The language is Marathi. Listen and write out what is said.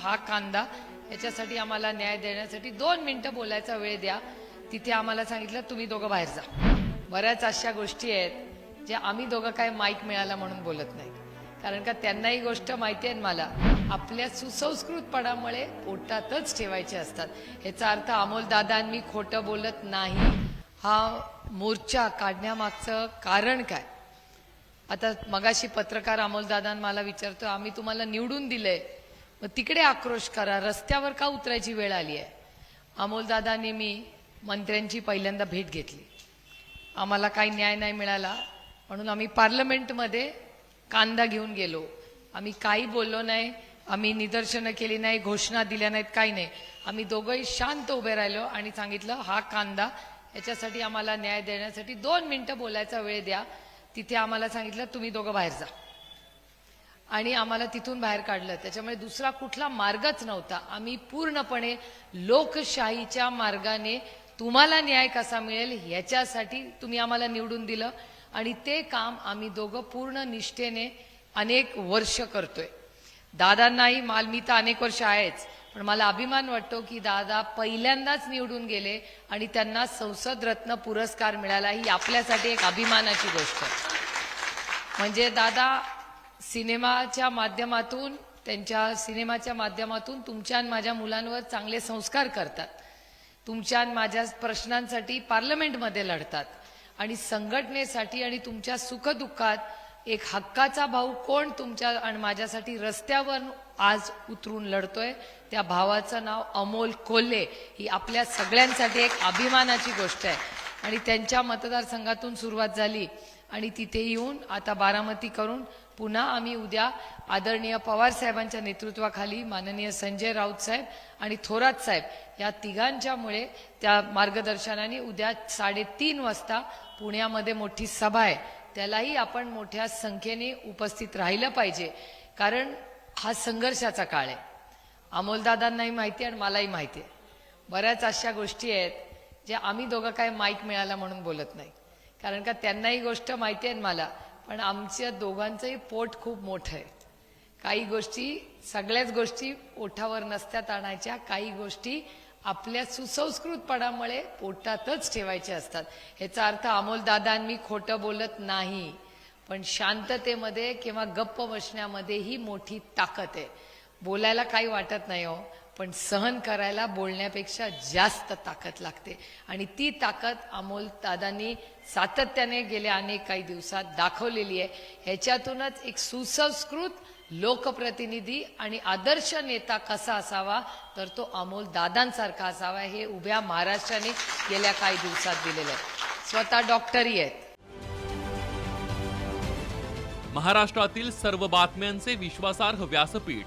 हा कांदा. याच्यासाठी आम्हाला न्याय देण्यासाठी दोन मिनिटं बोलायचा वेळ द्या. तिथे आम्हाला सांगितलं तुम्ही दोघं बाहेर जा. बऱ्याच अशा गोष्टी आहेत ज्या आम्ही दोघं काय माईक मिळाला म्हणून बोलत नाही. कारण का त्यांनाही गोष्ट माहिती आहे मला आपल्या सुसंस्कृतपणामुळे पोटातच ठेवायचे असतात. याचा अर्थ अमोल दादा मी खोटं बोलत नाही. हा मोर्चा काढण्यामागचं कारण काय? आता मगाशी पत्रकार अमोलदादा मला विचारतो आम्ही तुम्हाला निवडून दिलंय मग तिकडे आक्रोश करा. रस्त्यावर का उतरायची वेळ आली आहे? अमोलदादांनी मी मंत्र्यांची पहिल्यांदा भेट घेतली. आम्हाला काही न्याय नाही मिळाला. म्हणून आम्ही पार्लमेंटमध्ये कांदा घेऊन गेलो. आम्ही काही बोललो नाही. आम्ही निदर्शनं केली नाही घोषणा दिल्या नाहीत काही नाही. आम्ही दोघंही शांत उभे राहिलो आणि सांगितलं हा कांदा याच्यासाठी आम्हाला न्याय देण्यासाठी दोन मिनटं बोलायचा वेळ द्या. तिथे आम्हाला सांगितलं तुम्ही दोघं बाहेर जा. आणि आम्हाला तिथून बाहेर काढलं. त्याच्यामुळे दुसरा कुठला मार्गच नव्हता. आम्ही पूर्णपणे लोकशाहीच्या मार्गाने तुम्हाला न्याय कसा मिळेल ह्याच्यासाठी तुम्ही आम्हाला निवडून दिलं. आणि ते काम आम्ही दोघं पूर्ण निष्ठेने अनेक वर्ष करतोय. दादांनाही माल मी तर अनेक वर्ष आहेच पण मला अभिमान वाटतो की दादा पहिल्यांदाच निवडून गेले आणि त्यांना संसद रत्न पुरस्कार मिळाला ही आपल्यासाठी एक अभिमानाची गोष्ट आहे. म्हणजे दादा सिनेमाच्या माध्यमातून त्यांच्या सिनेमाच्या माध्यमातून तुमच्या आणि माझ्या मुलांवर चांगले संस्कार करतात. तुमच्या आणि माझ्या प्रश्नांसाठी पार्लमेंटमध्ये लढतात. आणि संघटनेसाठी आणि तुमच्या सुखदुःखात एक हक्काचा भाऊ कोण तुमच्या आणि माझ्यासाठी रस्त्यावर आज उतरून लढतोय. त्या भावाचं नाव अमोल कोल्हे. ही आपल्या सगळ्यांसाठी एक अभिमानाची गोष्ट आहे. आणि त्यांच्या मतदारसंघातून सुरुवात झाली. आणि तिथे येऊन आता बारामती करून पुन्हा आम्ही उद्या आदरणीय पवार साहेबांच्या नेतृत्वाखाली माननीय संजय राऊत साहेब आणि थोरात साहेब या तिघांच्यामुळे त्या मार्गदर्शनाने उद्या साडेतीन वाजता पुण्यामध्ये मोठी सभा आहे. त्यालाही आपण मोठ्या संख्येने उपस्थित राहिलं पाहिजे. कारण हा संघर्षाचा काळ आहे. अमोलदादांनाही माहिती आणि मलाही माहिती आहे. बऱ्याच अशा गोष्टी आहेत जे आम्ही दोघं काय माईक मिळाला म्हणून बोलत नाही. कारण का त्यांनाही गोष्ट माहिती आहे मला पण आमच्या दोघांचंही पोट खूप मोठं आहे. काही गोष्टी सगळ्याच गोष्टी ओठावर नसत्यात आणायच्या काही गोष्टी आपल्या सुसंस्कृतपणामुळे पोटातच ठेवायच्या असतात. ह्याचा अर्थ अमोल दादा मी खोटं बोलत नाही पण शांततेमध्ये किंवा गप्प बसण्यामध्ये ही मोठी ताकद आहे. बोलायला काही वाटत नाही हो पण सहन करायला बोलण्यापेक्षा जास्त ताकद लागते. आणि ती ताकद अमोल दादांनी सातत्याने गेल्या अनेक काही दिवसात दाखवलेली आहे. ह्याच्यातूनच एक सुसंस्कृत लोकप्रतिनिधी आणि आदर्श नेता कसा असावा तर तो अमोल दादांसारखा असावा हे उभ्या महाराष्ट्राने गेल्या काही दिवसात दिलेलं आहे. स्वतः डॉक्टरही आहेत. महाराष्ट्रातील सर्व बातम्यांचे विश्वासार्ह व्यासपीठ